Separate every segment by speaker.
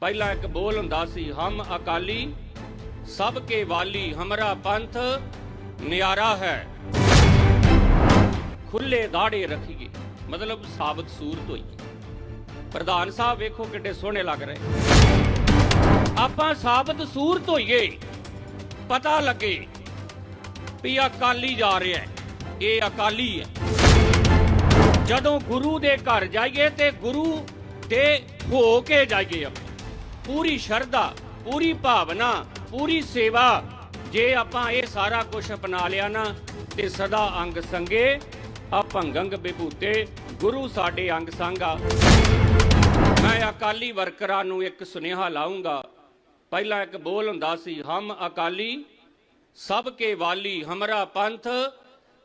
Speaker 1: ਪਹਿਲਾਂ ਇੱਕ ਬੋਲ ਹੁੰਦਾ ਸੀ, ਹਮ ਅਕਾਲੀ, ਸਭ ਕੇ ਵਾਲੀ, ਹਮਰਾ ਪੰਥ ਨਿਆਰਾ ਹੈ। ਖੁੱਲੇ ਦਾੜੇ ਰੱਖੀਏ। ਮਤਲਬ ਸਾਬਤ ਸੂਰਤ ਹੋਈ। ਪ੍ਰਧਾਨ ਸਾਹਿਬ ਵੇਖੋ ਕਿੱਡੇ ਸੋਹਣੇ ਲੱਗ ਰਹੇ। ਆਪਾਂ ਸਾਬਤ ਸੂਰਤ ਹੋਈਏ, ਪਤਾ ਲੱਗੇ ਵੀ ਅਕਾਲੀ ਜਾ ਰਿਹਾ ਇਹ ਅਕਾਲੀ ਹੈ। ਜਦੋਂ ਗੁਰੂ ਦੇ ਘਰ ਜਾਈਏ ਤੇ ਗੁਰੂ ਦੇ ਹੋ ਕੇ ਜਾਈਏ ਆਪਾਂ। ਪੂਰੀ ਸ਼ਰਧਾ, ਪੂਰੀ ਭਾਵਨਾ, ਪੂਰੀ ਸੇਵਾ, ਜੇ ਆਪਾਂ ਇਹ ਸਾਰਾ ਕੁਝ ਅਪਣਾ ਲਿਆ ਨਾ, ਤੇ ਸਦਾ ਅੰਗ ਸੰਗੇ ਅਪੰਗੰਗ ਬਿਭੂਤੇ, ਗੁਰੂ ਸਾਡੇ ਅੰਗ ਸੰਗਾ। ਮੈਂ ਅਕਾਲੀ ਵਰਕਰਾਂ ਨੂੰ ਇੱਕ ਸੁਨੇਹਾ ਲਾਉਂਗਾ ਪਹਿਲਾਂ ਇੱਕ ਬੋਲ ਹੁੰਦਾ ਸੀ, ਹਮ ਅਕਾਲੀ, ਸਭ ਕੇ ਵਾਲੀ ਹਮਰਾ ਪੰਥ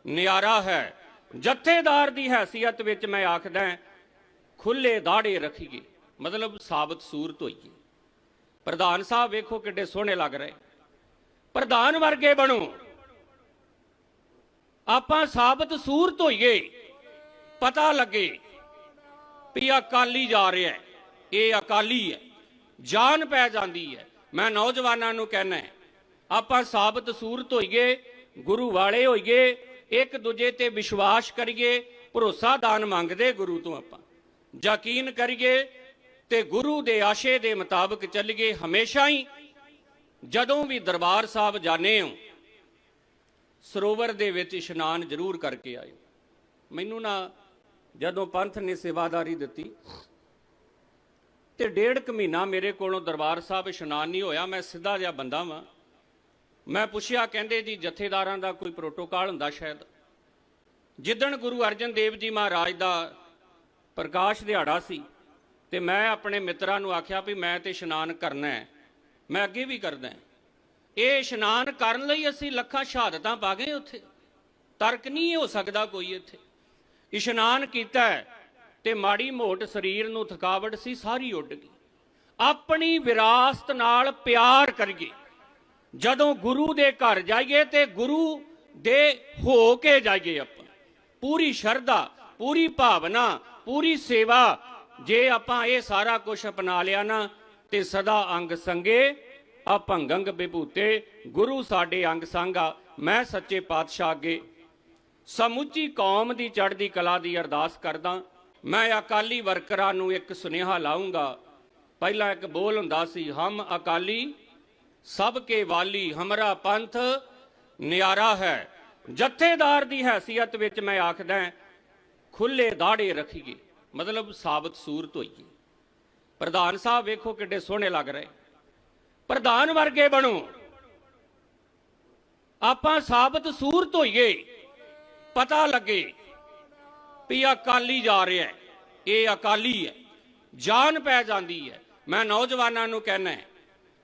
Speaker 1: ਨਿਆਰਾ ਹੈ। ਜਥੇਦਾਰ ਦੀ ਹੈਸੀਅਤ ਵਿੱਚ ਮੈਂ ਆਖਦਾ, ਖੁੱਲੇ ਦਾੜੇ ਰੱਖੀਏ। ਮਤਲਬ ਸਾਬਤ ਸੂਰਤ ਹੋਈਏ। ਪ੍ਰਧਾਨ ਸਾਹਿਬ ਵੇਖੋ ਕਿੱਡੇ ਸੋਹਣੇ ਲੱਗ ਰਹੇ। ਪ੍ਰਧਾਨ ਵਰਗੇ ਬਣੋ। ਆਪਾਂ ਸਾਬਤ ਸੂਰਤ ਹੋਈਏ, ਪਤਾ ਲੱਗੇ ਵੀ ਅਕਾਲੀ ਜਾ ਰਿਹਾ ਇਹ ਅਕਾਲੀ ਹੈ, ਜਾਨ ਪੈ ਜਾਂਦੀ ਹੈ। ਮੈਂ ਨੌਜਵਾਨਾਂ ਨੂੰ ਕਹਿਣਾ ਆਪਾਂ ਸਾਬਤ ਸੂਰਤ ਹੋਈਏ, ਗੁਰੂ ਵਾਲੇ ਹੋਈਏ, ਇੱਕ ਦੂਜੇ ਤੇ ਵਿਸ਼ਵਾਸ ਕਰੀਏ, ਭਰੋਸਾ ਦਾਨ ਮੰਗਦੇ ਗੁਰੂ ਤੋਂ ਆਪਾਂ। ਯਕੀਨ ਕਰੀਏ ਤੇ ਗੁਰੂ ਦੇ ਆਸ਼ੇ ਦੇ ਮੁਤਾਬਕ ਚੱਲੀਏ ਹਮੇਸ਼ਾ ਹੀ ਜਦੋਂ ਵੀ ਦਰਬਾਰ ਸਾਹਿਬ ਜਾਣੇ ਹੋ, ਸਰੋਵਰ ਦੇ ਵਿੱਚ ਇਸ਼ਨਾਨ ਜ਼ਰੂਰ ਕਰਕੇ ਆਇਓ। ਮੈਨੂੰ ਨਾ ਜਦੋਂ ਪੰਥ ਨੇ ਸੇਵਾਦਾਰੀ ਦਿੱਤੀ ਤੇ ਡੇਢ ਕੁ ਮਹੀਨਾ ਮੇਰੇ ਕੋਲੋਂ ਦਰਬਾਰ ਸਾਹਿਬ ਇਸ਼ਨਾਨ ਨਹੀਂ ਹੋਇਆ, ਮੈਂ ਸਿੱਧਾ ਜਿਹਾ ਬੰਦਾ ਵਾਂ। ਮੈਂ ਪੁੱਛਿਆ, ਕਹਿੰਦੇ ਜੀ ਜਥੇਦਾਰਾਂ ਦਾ ਕੋਈ ਪ੍ਰੋਟੋਕਾਲ ਹੁੰਦਾ ਸ਼ਾਇਦ? ਜਿੱਦਣ ਗੁਰੂ ਅਰਜਨ ਦੇਵ ਜੀ ਮਹਾਰਾਜ ਦਾ ਪ੍ਰਕਾਸ਼ ਦਿਹਾੜਾ ਸੀ ਤੇ ਮੈਂ ਆਪਣੇ ਮਿੱਤਰਾਂ ਨੂੰ ਆਖਿਆ ਵੀ ਮੈਂ ਤੇ ਇਸ਼ਨਾਨ ਕਰਨਾ ਹੈ। ਮੈਂ ਅੱਗੇ ਵੀ ਕਰਦਾ ਇਹ ਇਸ਼ਨਾਨ ਕਰਨ ਲਈ ਅਸੀਂ ਲੱਖਾਂ ਸ਼ਹਾਦਤਾਂ ਪਾ ਗਏ ਉੱਥੇ। ਤਰਕ ਨਹੀਂ ਹੋ ਸਕਦਾ ਕੋਈ ਇੱਥੇ। ਇਸ਼ਨਾਨ ਕੀਤਾ ਤੇ ਮਾੜੀ ਮੋਟ ਸਰੀਰ ਨੂੰ ਥਕਾਵਟ ਸੀ, ਸਾਰੀ ਉੱਡ ਗਈ। ਆਪਣੀ ਵਿਰਾਸਤ ਨਾਲ ਪਿਆਰ ਕਰੀਏ। ਜਦੋਂ ਗੁਰੂ ਦੇ ਘਰ ਜਾਈਏ ਤੇ ਗੁਰੂ ਦੇ ਹੋ ਕੇ ਜਾਈਏ ਆਪਾਂ। ਪੂਰੀ ਸ਼ਰਧਾ, ਪੂਰੀ ਭਾਵਨਾ, ਪੂਰੀ ਸੇਵਾ ਜੇ ਆਪਾਂ ਇਹ ਸਾਰਾ ਕੁਝ ਅਪਣਾ ਲਿਆ ਨਾ, ਤੇ ਸਦਾ ਅੰਗ ਸੰਗੇ ਅਪੰਗੰਗ ਬਿਭੂਤੇ, ਗੁਰੂ ਸਾਡੇ ਅੰਗ ਸੰਗਾ, ਮੈਂ ਸੱਚੇ ਪਾਤਸ਼ਾਹ ਅੱਗੇ। ਸਮੁੱਚੀ ਕੌਮ ਦੀ ਚੜ੍ਹਦੀ ਕਲਾ ਦੀ ਅਰਦਾਸ ਕਰਦਾ, ਮੈਂ ਅਕਾਲੀ ਵਰਕਰਾਂ ਨੂੰ ਇੱਕ ਸੁਨੇਹਾ ਲਾਉਂਗਾ ਪਹਿਲਾਂ ਇੱਕ ਬੋਲ ਹੁੰਦਾ ਸੀ, ਹਮ ਅਕਾਲੀ, ਸਭ ਕੇ ਵਾਲੀ ਹਮਰਾ ਪੰਥ ਨਿਆਰਾ ਹੈ। ਜਥੇਦਾਰ ਦੀ ਹੈਸੀਅਤ ਵਿੱਚ ਮੈਂ ਆਖਦਾ ਖੁੱਲੇ ਦਾੜੇ ਰੱਖੀਏ। ਮਤਲਬ ਸਾਬਤ ਸੂਰਤ ਹੋਈਏ ਪ੍ਰਧਾਨ ਸਾਹਿਬ ਵੇਖੋ ਕਿੱਡੇ ਸੋਹਣੇ ਲੱਗ ਰਹੇ। ਪ੍ਰਧਾਨ ਵਰਗੇ ਬਣੋ। ਆਪਾਂ ਸਾਬਤ ਸੂਰਤ ਹੋਈਏ, ਪਤਾ ਲੱਗੇ ਵੀ ਅਕਾਲੀ ਜਾ ਰਿਹਾ ਇਹ ਅਕਾਲੀ ਹੈ, ਜਾਨ ਪੈ ਜਾਂਦੀ ਹੈ। ਮੈਂ ਨੌਜਵਾਨਾਂ ਨੂੰ ਕਹਿਣਾ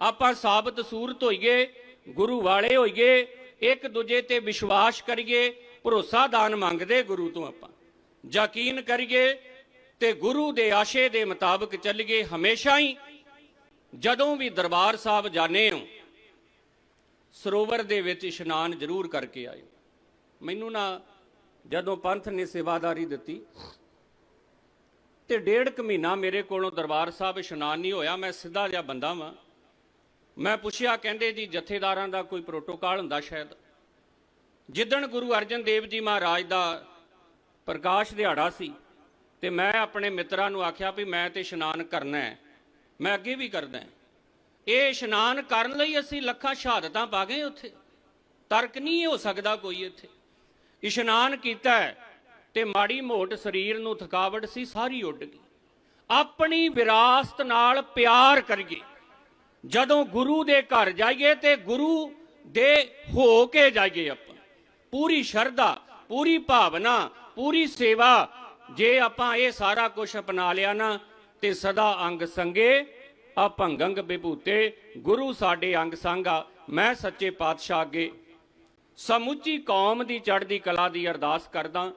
Speaker 1: ਆਪਾਂ ਸਾਬਤ ਸੂਰਤ ਹੋਈਏ, ਗੁਰੂ ਵਾਲੇ ਹੋਈਏ, ਇੱਕ ਦੂਜੇ ਤੇ ਵਿਸ਼ਵਾਸ ਕਰੀਏ, ਭਰੋਸਾ ਦਾਨ ਮੰਗਦੇ ਗੁਰੂ ਤੋਂ ਆਪਾਂ। ਯਕੀਨ ਕਰੀਏ ਤੇ ਗੁਰੂ ਦੇ ਆਸ਼ੇ ਦੇ ਮੁਤਾਬਕ ਚੱਲੀਏ ਹਮੇਸ਼ਾ ਹੀ, ਜਦੋਂ ਵੀ ਦਰਬਾਰ ਸਾਹਿਬ ਜਾਣੇ ਹੋ, ਸਰੋਵਰ ਦੇ ਵਿੱਚ ਇਸ਼ਨਾਨ ਜ਼ਰੂਰ ਕਰਕੇ ਆਇਓ। ਮੈਨੂੰ ਨਾ ਜਦੋਂ ਪੰਥ ਨੇ ਸੇਵਾਦਾਰੀ ਦਿੱਤੀ ਤੇ ਡੇਢ ਕੁ ਮਹੀਨਾ ਮੇਰੇ ਕੋਲੋਂ ਦਰਬਾਰ ਸਾਹਿਬ ਇਸ਼ਨਾਨ ਨਹੀਂ ਹੋਇਆ, ਮੈਂ ਸਿੱਧਾ ਜਿਹਾ ਬੰਦਾ ਵਾਂ। ਮੈਂ ਪੁੱਛਿਆ, ਕਹਿੰਦੇ ਜੀ ਜਥੇਦਾਰਾਂ ਦਾ ਕੋਈ ਪ੍ਰੋਟੋਕਾਲ ਹੁੰਦਾ ਸ਼ਾਇਦ? ਜਿੱਦਣ ਗੁਰੂ ਅਰਜਨ ਦੇਵ ਜੀ ਮਹਾਰਾਜ ਦਾ ਪ੍ਰਕਾਸ਼ ਦਿਹਾੜਾ ਸੀ ਤੇ ਮੈਂ ਆਪਣੇ ਮਿੱਤਰਾਂ ਨੂੰ ਆਖਿਆ ਵੀ ਮੈਂ ਤੇ ਇਸ਼ਨਾਨ ਕਰਨਾ ਹੈ। ਮੈਂ ਅੱਗੇ ਵੀ ਕਰਦਾ ਇਹ ਇਸ਼ਨਾਨ ਕਰਨ ਲਈ ਅਸੀਂ ਲੱਖਾਂ ਸ਼ਹਾਦਤਾਂ ਪਾ ਗਏ ਉੱਥੇ। ਤਰਕ ਨਹੀਂ ਹੋ ਸਕਦਾ ਕੋਈ ਇੱਥੇ। ਇਸ਼ਨਾਨ ਕੀਤਾ ਹੈ ਤੇ ਮਾੜੀ ਮੋਟ ਸਰੀਰ ਨੂੰ ਥਕਾਵਟ ਸੀ, ਸਾਰੀ ਉੱਡ ਗਈ। ਆਪਣੀ ਵਿਰਾਸਤ ਨਾਲ ਪਿਆਰ ਕਰੀਏ। ਜਦੋਂ ਗੁਰੂ ਦੇ ਘਰ ਜਾਈਏ ਤੇ ਗੁਰੂ ਦੇ ਹੋ ਕੇ ਜਾਈਏ ਆਪਾਂ। ਪੂਰੀ ਸ਼ਰਧਾ, ਪੂਰੀ ਭਾਵਨਾ, ਪੂਰੀ ਸੇਵਾ ਜੇ ਆਪਾਂ ਇਹ ਸਾਰਾ ਕੁਝ ਅਪਣਾ ਲਿਆ ਨਾ, ਤੇ ਸਦਾ ਅੰਗ ਸੰਗੇ ਅਪੰਗੰਗ ਬਿਭੂਤੇ, ਗੁਰੂ ਸਾਡੇ ਅੰਗ ਸੰਗਾ, ਮੈਂ ਸੱਚੇ ਪਾਤਸ਼ਾਹ ਅੱਗੇ। ਸਮੁੱਚੀ ਕੌਮ ਦੀ ਚੜ੍ਹਦੀ ਕਲਾ ਦੀ ਅਰਦਾਸ ਕਰਦਾ